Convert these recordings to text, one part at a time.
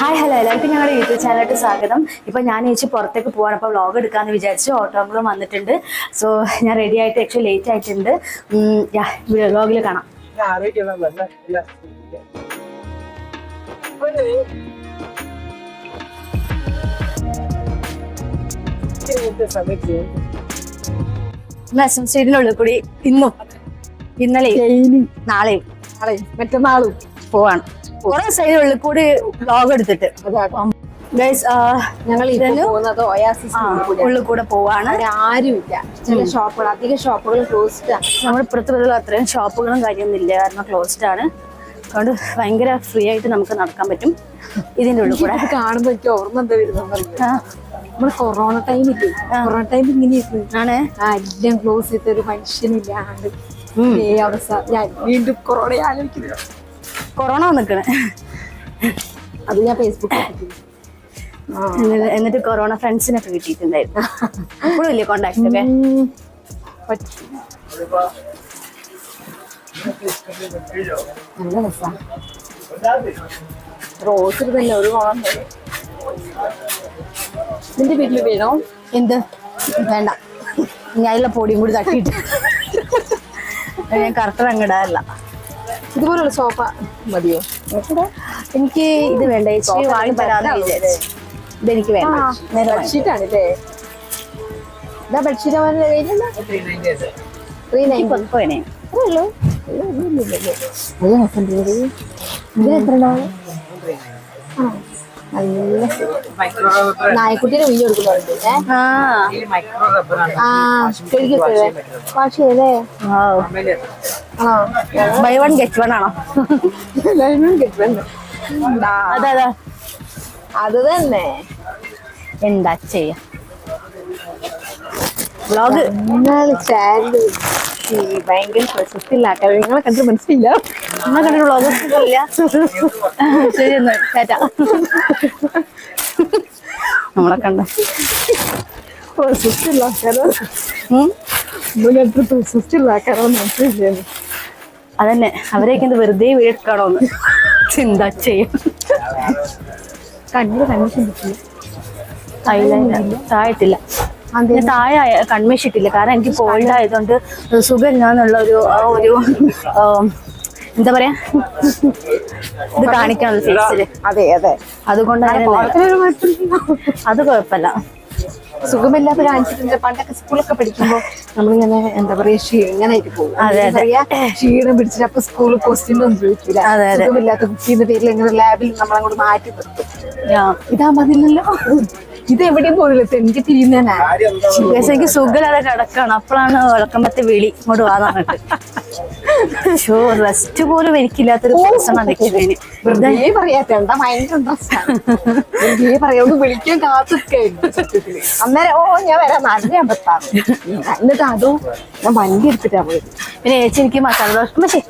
Hi hello എല്ലാവർക്കും ഞങ്ങളുടെ YouTube ചാനലായിട്ട് സ്വാഗതം. ഇപ്പം ഞാൻ ചേച്ചി പുറത്തേക്ക് പോവാണ്. അപ്പോൾ വ്ളോഗ് എടുക്കാമെന്ന് വിചാരിച്ച് ഓട്ടോകളും വന്നിട്ടുണ്ട്. സോ ഞാൻ റെഡി ആയിട്ട് ആക്ച്വലി ലേറ്റ് ആയിട്ടുണ്ട്. വ്ളോഗിൽ കാണാം. സ്ട്രീറ്റിനുള്ളിൽ കൂടി ഇന്നും ഇന്നലെയും നാളെയും. മറ്റന്നാളും. പോവാണ്. കുറെ സൈഡുകളിൽ കൂടി വ്ളോഗ് എടുത്തിട്ട്. ഞങ്ങൾ പോകുന്നത് ഉള്ളിൽ കൂടെ പോവാണ്. ആരുമില്ല. ചില ഷോപ്പുകൾ അധികം ഷോപ്പുകൾ ക്ലോസ്ഡ് നമ്മുടെ നമ്മൾ ഇപ്പുറത്തുള്ള അത്രയും ഷോപ്പുകളും കാര്യമൊന്നും ഇല്ല. കാരണം ക്ലോസ്ഡ് ആണ്. അതുകൊണ്ട് ഭയങ്കര ഫ്രീ ആയിട്ട് നമുക്ക് നടക്കാൻ പറ്റും. ഇതിന്റെ ഉള്ളിൽ കൂടെ. കാണുമ്പോ എനിക്ക് ഓർമ്മ എന്താ വരുന്നത് നമ്മൾ കൊറോണ ടൈമില്ലേ കൊറോണ ടൈം ഇങ്ങനെയായിരുന്നു. ആണ്. എല്ലാം ക്ലോസ് ചെയ്ത ഒരു മനുഷ്യനില്ലാണ്ട്. അവസ്ഥ ഞാൻ വീണ്ടും കൊറോണ ആലോചിക്കുന്നു. കൊറോണ നിൽക്കണേ അത് ഞാൻ ഫേസ്ബുക്കിൽ എന്നിട്ട് കൊറോണ ഫ്രണ്ട്സിനൊക്കെ കിട്ടിയിട്ടുണ്ടായിരുന്നു. അപ്പോഴും ഇല്ലേ കോണ്ടാക്ട് ഒക്കെ? നല്ല രസാ. റോസിൽ തന്നെ ഒരു കോണം നിന്റെ വീട്ടിൽ വീണോ? എന്ത്? വേണ്ട. ഞാനുള്ള പൊടിയും കൂടി തട്ടിയിട്ട്. ഞാൻ കറക്റ്റ് അങ്ങിടാറില്ല ഇതുപോലുള്ള സോഫ മതിയോ? എനിക്ക് ഇത് വേണ്ട? ചേച്ചി ഇതെനിക്ക് വേണ്ട. ബെഡ്ഷീറ്റാണ് ആണല്ലേ ഇതാ ബെഡ്ഷീറ്റ് അവരുടെ കയ്യിലുള്ള ത്രീ നയന്റി വേണേ ഉള്ളൂ. നല്ല രസമുണ്ട് ഇത് ഇതിന് എത്ര ഉണ്ടാവും? നല്ല നായക്കുട്ടീനെ കുഞ്ഞു കൊടുക്കുന്നുണ്ട് ആ. ആ ശരിക്കും വാഷ് ചെയ്തേ ബൈ വൺ ഗെറ്റ് വൺ ആണോ? അതെ അതെ. അത് തന്നെ. എന്താ ചെയ്യാ? വ്ളോഗ് ചാനൽ ഭയങ്കര പ്രശസ്തിയില്ലാക്കാൻ നിങ്ങളെ കണ്ടിട്ട് മനസ്സിലില്ല നിങ്ങൾ കണ്ടിട്ട് വ്ളോഗ് ഇല്ല ശരി എന്നാ ടാറ്റ. നമ്മളെ കണ്ട? നിങ്ങൾ കണ്ടിട്ട് പ്രശസ്തിയില്ലാക്കാനോ മനസ്സിലില്ല അതന്നെ. അവരെയൊക്കെ എന്ത് വെറുതെ വീഴെടുക്കണോന്ന് ചിന്ത ചെയ്യും? കണ്ണിൽ പറ്റില്ല ഐലൈനർ താഴത്തില്ല താഴെ കൺമേഷിട്ടില്ല കാരണം എനിക്ക് കോൾഡ് ആയതുകൊണ്ട് സുഖമില്ലാന്നുള്ള ഒരു ഒരു എന്താ പറയാ? ഇത് കാണിക്കാനുള്ള ഫേസിൽ അതെ അതെ. അതുകൊണ്ട് അങ്ങനെ ഓണത്തിനൊരു കുഴപ്പമില്ല അത് കുഴപ്പമില്ല. സുഖമില്ലാത്ത കാണിച്ചിട്ടുണ്ട് പണ്ടൊക്കെ സ്കൂളൊക്കെ പഠിക്കുമ്പോ നമ്മളിങ്ങനെ എന്താ പറയാ ക്ഷീണായിട്ട് പോകും. ക്ഷീണം പിടിച്ചിട്ട് അപ്പൊ സ്കൂളിൽ ക്വസ്റ്റ്യൻ ഒന്നും ചോദിക്കില്ല. സുഖമില്ലാത്ത കുട്ടിയുടെ പേരിൽ ഇങ്ങനെ ലാബിൽ നമ്മളങ്ങോട്ട് മാറ്റി നിർത്തും. ഇതാ മതില്ലല്ലോ ഇത് എവിടെയും പോയില്ല തെണ്ടി തിരിയുന്നതിനാ ഗൈസ്, എനിക്ക് സുഖമില്ലാതെ കിടക്കാണ്. അപ്പോഴാണ് വിളക്കമ്പത്തെ വിളി ഇങ്ങോട്ട് വാ പറഞ്ഞിട്ട് ഷോ റെസ്റ്റ് പോലും എനിക്കില്ലാത്തൊരു പ്രശ്നമാണ് നിൽക്കുന്നതിന് വെറുതെ പറയാത്ത എന്താ? ഭയങ്കര ഇൻട്രസ്റ്റ് ആണ്. വെറുതെ പറയാ വിളിക്കാൻ കാത്തിരിക്കായിരുന്നു സത്യത്തിൽ. അന്നേരം ഓ ഞാൻ വരാം. അമ്പത്താറ് എന്നിട്ട് അതും ഞാൻ വണ്ടി എടുത്തിട്ടാ പോയത്. പിന്നെ ചേച്ചി എനിക്ക് മസാല ദോശ പക്ഷേ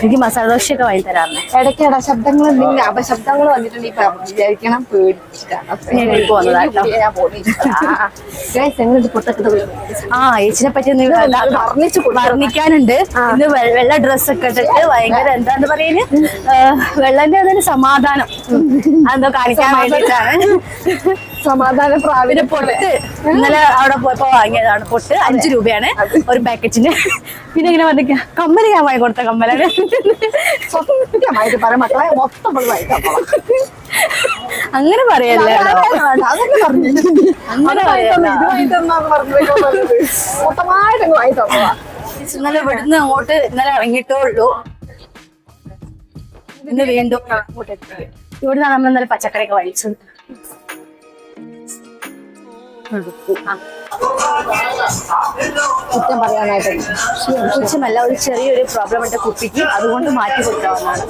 എനിക്ക് മസാല ദോശയൊക്കെ വാങ്ങി തരാറുണ്ട് ഇടയ്ക്കിട ശബ്ദങ്ങൾ എന്തെങ്കിലും അപശബ്ദങ്ങൾ വന്നിട്ടുണ്ടെങ്കിൽ വിചാരിക്കണം പേടിച്ചിട്ടാണ്. പൊട്ടക്കഥ ആ ഏച്ചിനെ പറ്റി വർണിക്കാനുണ്ട്. ഇന്ന് വെള്ള ഡ്രസ്സൊക്കെ ഇട്ടിട്ട് ഭയങ്കര എന്താന്ന് പറയുന്നത് വെള്ളന്റെ അതിന് സമാധാനം. അതെന്തോ കാണിക്കാൻ വേണ്ടിയിട്ടാണ്. സമാധാന പ്രാവിനെ പൊട്ട്. ഇന്നലെ അവിടെ പോയപ്പോ വാങ്ങിയതാണ് പൊട്ട്. അഞ്ചു രൂപയാണ് ഒരു പാക്കറ്റിന്. പിന്നെ ഇങ്ങനെ വന്നിക്ക കമ്മൽ ഞാൻ വാങ്ങി കൊടുത്ത കമ്മലാണ്. സത്യമായിട്ട് പറയാം മക്കളെ മൊത്തം അങ്ങനെ പറയല്ലേ അങ്ങനെ ഇന്നലെ ഇവിടുന്ന് അങ്ങോട്ട് ഇന്നലെ ഇറങ്ങിയിട്ടേ ഉള്ളൂ. ഇന്ന് വീണ്ടും ഇവിടുന്ന് നമ്മൾ ഇന്നലെ പച്ചക്കറിയൊക്കെ വാങ്ങിച്ചത്. കുറ്റം പറയാനായിട്ട് പുച്ഛമല്ല ഒരു ചെറിയൊരു പ്രോബ്ലം ഉണ്ട് കുപ്പിക്ക് അതുകൊണ്ട് മാറ്റി കൊടുക്കാവുന്നതാണ്.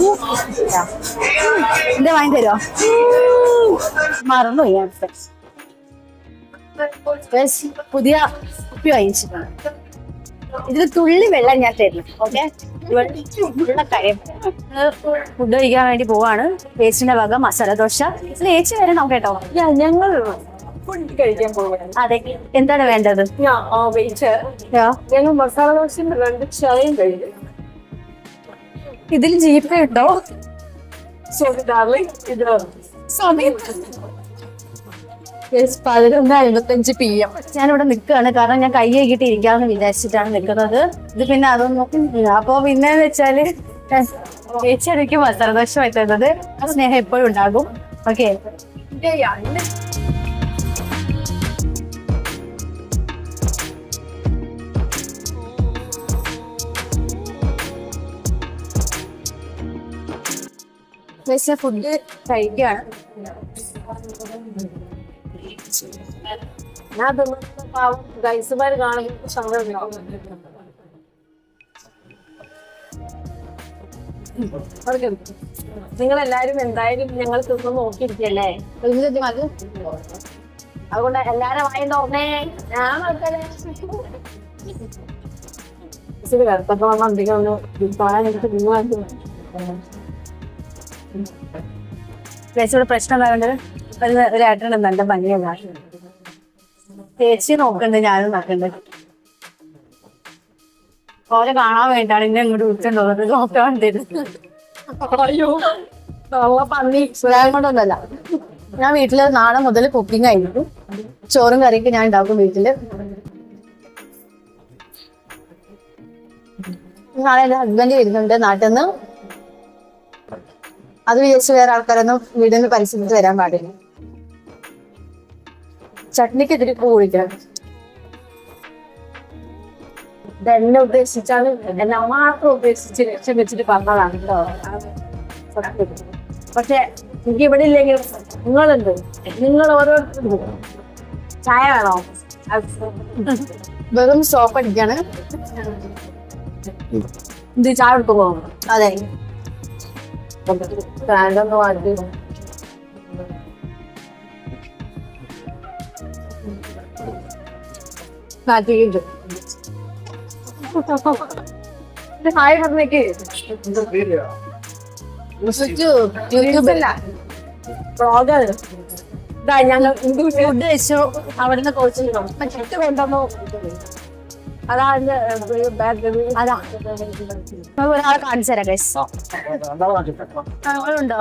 എന്താ വാങ്ങി തരുമോ മറന്നു ഞാൻ പുതിയ കുപ്പി വാങ്ങിച്ചിട്ടുണ്ട്. ഇതിൽ തുള്ളി വെള്ളം ഞാൻ തരുന്നു ഓക്കെ ഫുഡ് കഴിക്കാൻ വേണ്ടി പോവാണ്. പേച്ചിന്റെ വക മസാല ദോശ. ഏച്ചി വരെ നമുക്ക് കേട്ടോ. ഞങ്ങൾ ഫുഡ് കഴിക്കാൻ അതെ. എന്താണ് വേണ്ടത്? ഞങ്ങൾ മസാല ദോശയും രണ്ട് ചായയും കഴിക്കും. ഇതിൽ ജീപ്പ് ഉണ്ടോ? സോറി ഡാർലിംഗ് ഇത് സമയം. പതിനൊന്ന് അമ്പത്തഞ്ച് പി എം ഞാനിവിടെ നിൽക്കുകയാണ്. കാരണം ഞാൻ കൈ കഴുകിയിട്ട് ഇരിക്കാമെന്ന് വിചാരിച്ചിട്ടാണ് നിൽക്കുന്നത്. ഇത് പിന്നെ അതൊന്നും അപ്പൊ പിന്നെ വെച്ചാൽ ചേച്ചി എനിക്ക് മസാലദോഷമായി തരുന്നത്. ആ സ്നേഹം എപ്പോഴും ഉണ്ടാകും. ഓക്കെ പക്ഷെ ഫുഡ് കഴിക്കുകയാണ് ഞാൻ തിന്നുന്ന കാണുമ്പോൾ സങ്കടം നിങ്ങൾ എല്ലാരും എന്തായാലും ഞങ്ങൾ തിന്നു നോക്കിയിരിക്കല്ലേ? അതുകൊണ്ട് എല്ലാരും വായി തോന്നേ ഞാൻ നോക്കലേ ഇത് കറുത്തൊക്കെ ഒന്ന് കാണാൻ എനിക്ക് തിന്നുവാൻ ചേച്ചിയുടെ പ്രശ്നം എന്താ ഒരു ഒരു ഏട്ടനുണ്ട് നല്ല ഭംഗിയല്ല ചേച്ചി നോക്കണ്ട് ഞാനും നോക്കണ്ട്. ഓരെ കാണാൻ വേണ്ടിയാണ് ഇന്നെ ഇങ്ങോട്ട് വിളിച്ചിട്ടുള്ളത് നോക്കാൻ വേണ്ടിയിട്ട് അയ്യോ. പന്നി കൊണ്ടൊന്നല്ല ഞാൻ വീട്ടിൽ നാളെ മുതൽ കുക്കിംഗ് ആയിരിക്കും. ചോറും കറിയൊക്കെ ഞാൻ ഉണ്ടാക്കും വീട്ടിൽ. നാളെ എന്റെ ഹസ്ബൻഡ് വരുന്നുണ്ട് നാട്ടിൽ നിന്ന് അത് വിചാരിച്ച് വേറെ ആൾക്കാരൊന്നും വീടിന് പരിസരത്ത് വരാൻ പാടില്ല. ചട്നിക്ക് ഇതിരി പൂ കുടിക്കണം എന്നെ ഉദ്ദേശിച്ചാണ് എന്നെ മാത്രം ഉദ്ദേശിച്ച് ലക്ഷ്യം വെച്ചിട്ട് പറഞ്ഞതാണ് കേട്ടോ. പക്ഷെ എനിക്ക് ഇവിടെ ഇല്ലെങ്കിൽ നിങ്ങളുണ്ട്. നിങ്ങൾ ഓരോരുത്തരും ചായ വേണോ? വെറും സോപ്പ് അടിക്കാണ്. ഇത് ചായ എടുക്കുമ്പോ അതെ. സ്റ്റാൻഡൊന്ന് മാറ്റി മാറ്റിയിട്ടുണ്ട് ഹായ് പറഞ്ഞേക്ക് ഞങ്ങൾ ഫുഡ് കഴിച്ചു അവിടുന്ന് കോച്ച് ചിട്ട് കൊണ്ടുവന്നു അതാ എന്റെ ബാഗ് അതാ. നമുക്ക് ഒരാളെ കാണിച്ചു തരാം ഗൈസ് ഉണ്ടോ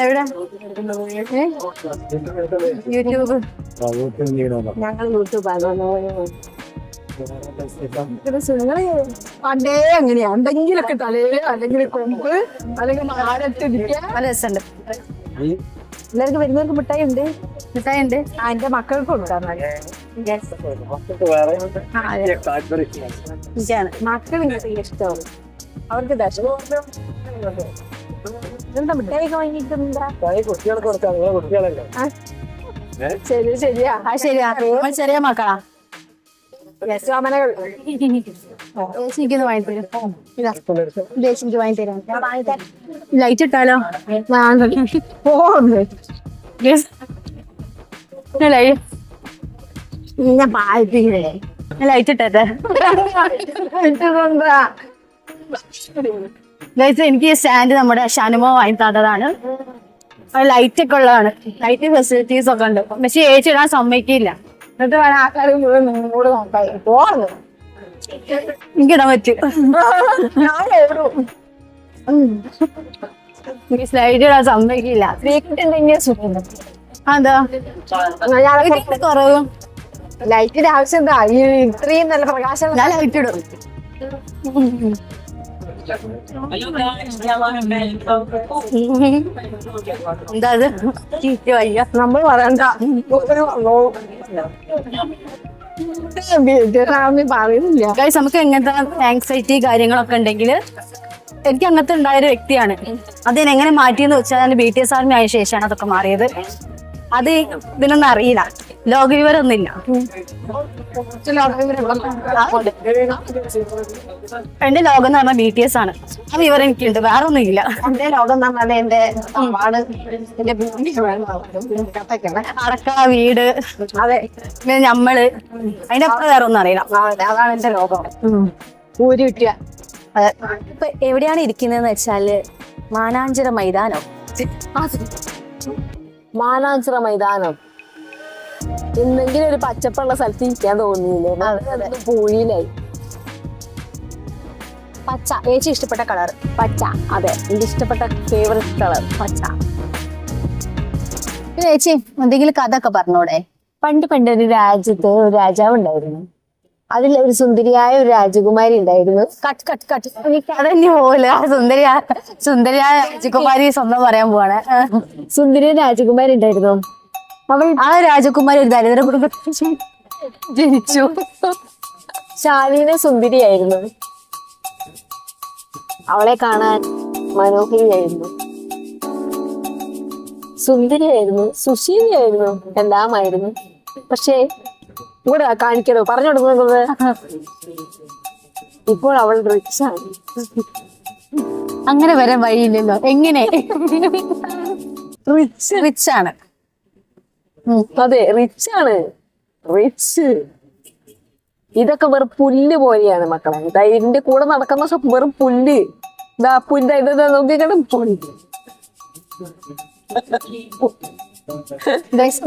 എവിടെ? യൂട്യൂബ്. ഞങ്ങൾ നിങ്ങൾ പണ്ടേ അങ്ങനെയാ. എന്തെങ്കിലൊക്കെ തലയിൽ അല്ലെങ്കിൽ കൊമ്പ് അല്ലെങ്കിൽ രസമുണ്ട്. എല്ലാവർക്കും വരുന്നവർക്ക് മിഠായി ഉണ്ട് മിഠായി ഉണ്ട്. ആ എന്റെ മക്കൾക്ക് കൊടുക്കാം എനിക്കാണ് മക്കൾ ഇങ്ങനത്തെ ഇഷ്ടമാവും അവർക്ക് എന്താ മിഠായി ഒക്കെ വാങ്ങിയിട്ടുണ്ടാ ശരി ശരിയാ ആ ശരിയാ ചെറിയ മക്കളാ. യശോമനകൾ ചേച്ചിക്ക് വാങ്ങി തരും ഇതാ ചേച്ചിക്ക് വാങ്ങി തരാം ലൈറ്റ് ഇട്ടാലോ. ഞാൻ ലൈറ്റ് ഇട്ടേ എനിക്ക് സ്റ്റാൻഡ് നമ്മുടെ ഷാനുമോ വാങ്ങി തന്നതാണ്. ലൈറ്റ് ഒക്കെ ഉള്ളതാണ്. ലൈറ്റ് ഫെസിലിറ്റീസ് ഒക്കെ ഉണ്ട്. പക്ഷെ ഏച്ചിടാൻ സമ്മതിക്കില്ല. എന്നിട്ട് വേണം ആൾക്കാർ മുഴുവൻ നിങ്ങളോട് നോക്കാൻ. പോർന്നു. എനിക്കിടാൻ പറ്റും. ഞാൻ ഓടും എനിക്ക് സ്ലൈഡ് ഇടാൻ സമ്മതിക്കില്ല. അതാ കുറവ്. ലൈറ്റിന്റെ ആവശ്യം എന്താ? ഇത്രയും നല്ല പ്രകാശം ഞാൻ ലൈറ്റ് ഇടും. എന്താ അത് ചീറ്റ് വയ്യ. നമ്മൾ പറയണ്ട. പറയുന്നില്ല. നമുക്ക് എങ്ങനത്തെ ആങ്സൈറ്റി കാര്യങ്ങളൊക്കെ ഉണ്ടെങ്കിൽ എനിക്ക് അങ്ങനത്തെ ഉണ്ടായൊരു വ്യക്തിയാണ്. അതിനെ എങ്ങനെ മാറ്റിയെന്ന് വെച്ചാൽ ബി ടി എസ് ആർമി ആയ ശേഷമാണ് അതൊക്കെ മാറിയത്. അത് ഇതിനൊന്നും അറിയില്ല. ലോകവിവരമൊന്നുമില്ല എന്റെ ലോകം എന്ന് പറഞ്ഞാൽ ബി ടി എസ് ആണ്. ആ വിവരം എനിക്കുണ്ട്. വേറെ ഒന്നും ഇല്ല എന്റെ ലോകം എന്ന് പറഞ്ഞാൽ എന്റെ അടക്ക വീട് അതെ. പിന്നെ ഞമ്മൾ. അതിന്റെ അപ്പുറം വേറെ ഒന്നും അറിയില്ല. ആ, അതാണ് എന്റെ ലോകം. ഊരി കിട്ടിയ ഇപ്പൊ എവിടെയാണ് ഇരിക്കുന്നതെന്ന് വെച്ചാൽ മാനാഞ്ചിറ മൈതാനം? മാനാഞ്ചിറ മൈതാനം. എന്തെങ്കിലും ഒരു പച്ചപ്പുള്ള സ്ഥലത്ത് ഇരിക്കാൻ തോന്നിയില്ലേ? പൂഴിയിലായി പച്ച ഏച്ചി ഇഷ്ടപ്പെട്ട കളർ? പച്ച അതെ. എനിക്ക് ഇഷ്ടപ്പെട്ട ഫേവറേറ്റ് കളർ പച്ച. ഏച്ചി ചേച്ചി എന്തെങ്കിലും കഥ ഒക്കെ പറഞ്ഞോടെ? പണ്ട് പണ്ട് ഒരു രാജ്യത്ത് ഒരു രാജാവ് ഉണ്ടായിരുന്നു അതിൽ ഒരു സുന്ദരിയായ ഒരു രാജകുമാരി ഉണ്ടായിരുന്നു. Cut cut cut. അതന്നെ പോലെ സുന്ദരി സുന്ദരിയായ രാജകുമാരി സ്വന്തം പറയാൻ പോവാണ്. സുന്ദരി രാജകുമാരി ഉണ്ടായിരുന്നു. അവൾ ആ രാജകുമാരി ഒരു ദരിദ്ര കുടുംബത്തിൽ ജനിച്ചു. ശാലീന സുന്ദരിയായിരുന്നു. അവളെ കാണാൻ മനോഹരിയായിരുന്നു. സുന്ദരിയായിരുന്നു സുശീലയായിരുന്നു എല്ലാമായിരുന്നു. പക്ഷേ ഇവിടെ കാണിക്കരുത് പറഞ്ഞു കൊടുക്കുന്നത് ഇപ്പോൾ അവൾ റിച്ചാണ് അങ്ങനെ വരാൻ വഴിയില്ലല്ലോ. എങ്ങനെ? റിച്ച് റിച്ച് ആണ്. അതെ റിച്ചാണ് റിച്ച് ഇതൊക്കെ വെറും പുല്ല് പോലെയാണ് മക്കളെ. ഇതാ ഇതിന്റെ കൂടെ നടക്കുന്ന വെറും പുല്ല്. ഇതാ പുല്ല് ഇതാ നോക്കിക്കണ്ട പുല്ല്.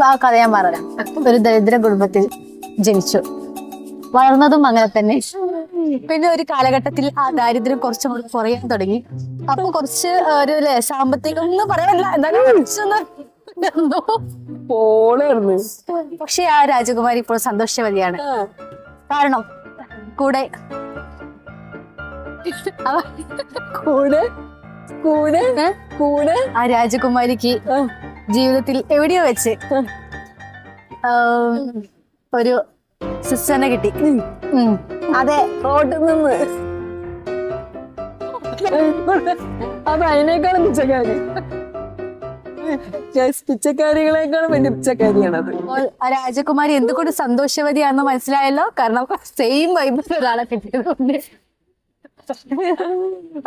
ആ കഥ ഞാൻ പറയാം ഒരു ദരിദ്ര കുടുംബത്തിൽ ജനിച്ചു. വളർന്നതും അങ്ങനെ തന്നെ. പിന്നെ ഒരു കാലഘട്ടത്തിൽ ആ ദാരിദ്ര്യം കുറച്ചും കൂടി കുറയാൻ തുടങ്ങി. അപ്പൊ കുറച്ച് ഒരു സാമ്പത്തികം ഒന്നും പറയാനില്ല എന്തായാലും കുറച്ചൊന്ന് പക്ഷെ ആ രാജകുമാരി ഇപ്പോൾ സന്തോഷവതിയാണ്. കാരണം കൂടെ കൂടെ കൂടെ കൂടെ. ആ രാജകുമാരിക്ക് ജീവിതത്തിൽ എവിടെയോ വെച്ച് ഒരു സിസ്റ്ററിനെ കിട്ടി. അതെ റോഡിൽ നിന്ന്. അത് അതിനേക്കാളും പിച്ചക്കാരി. പിച്ചക്കാരികളെക്കാളും വലിയ പിച്ചക്കാരിയാണത് രാജകുമാരി എന്തുകൊണ്ട് സന്തോഷവതിയാണെന്ന് മനസ്സിലായല്ലോ? കാരണം സെയിം വൈബിൽ ഒരാളെ കിട്ടിയതുകൊണ്ട്.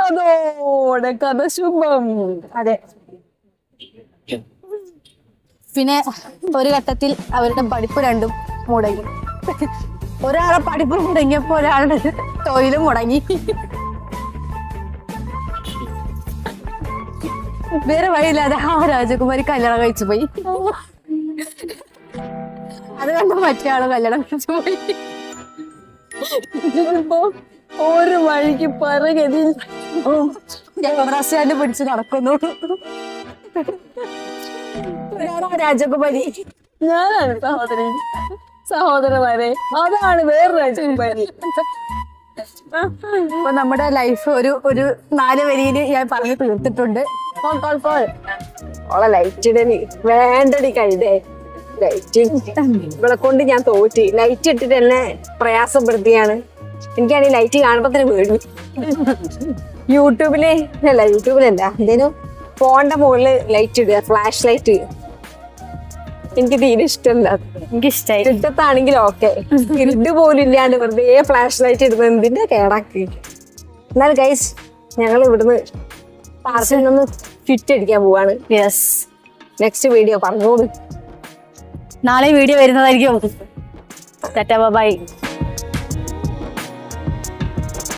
അതോടെ കഥ ശുഭം അതെ. പിന്നെ ഒരു ഘട്ടത്തിൽ അവരുടെ പഠിപ്പ് രണ്ടും മുടങ്ങി. ഒരാളെ പഠിപ്പ് മുടങ്ങിയപ്പോ ഒരാളുടെ തൊഴിലും മുടങ്ങി. വേറെ വഴിയില്ലാതെ ആ രാജകുമാരി കല്യാണം കഴിച്ചു പോയി. അത് കണ്ട് മറ്റേ ആൾ കല്യാണം കഴിച്ചു പോയി. ഇതിപ്പോ ഒരു വഴിക്ക് പറകതി ഞാൻ പിടിച്ച് നടക്കുന്നു. രാജകുമാരി ഞാനാണ് സഹോദരൻ. സഹോദരന്മാരെ അതാണ് വേറെ രാജകുമാരി അപ്പൊ നമ്മുടെ ലൈഫ് ഒരു ഒരു നാല് വരിയിൽ ഞാൻ പറഞ്ഞു തീർത്തിട്ടുണ്ട്. വേണ്ടടി കഴുതേ. ലൈറ്റ് ഇവിടെ കൊണ്ട് ഞാൻ തോറ്റി. ലൈറ്റ് ഇട്ടിട്ട് എന്നെ പ്രയാസപ്പെടുത്തിയാണ് എനിക്കാണെങ്കിൽ ലൈറ്റ് കാണുമ്പോ തന്നെ വീട് യൂട്യൂബിൽ അല്ല യൂട്യൂബിലല്ല എന്തേലും ഫോണിന്റെ മുകളിൽ ലൈറ്റ് ഇടുക ഫ്ലാഷ് ലൈറ്റ് എനിക്ക് തീരെ ഇഷ്ടമല്ല. എനിക്കിഷ്ടായി. ഇരുട്ടത്താണെങ്കിൽ ഓക്കെ ഇരുട്ട് പോലും ഇല്ലാണ്ട് വെറുതെ ഫ്ലാഷ് ലൈറ്റ് ഇടുന്നത് എന്തിന്റെ കേടാക്കി? എന്നാൽ ഗൈസ് ഞങ്ങൾ ഇവിടുന്ന് പാർസൽ നിന്ന് ഫിറ്റ് അടിക്കാൻ പോവാണ്. യെസ് നെക്സ്റ്റ് വീഡിയോ പറഞ്ഞോളൂ. നാളെ വീഡിയോ വരുന്നതായിരിക്കും. ബൈ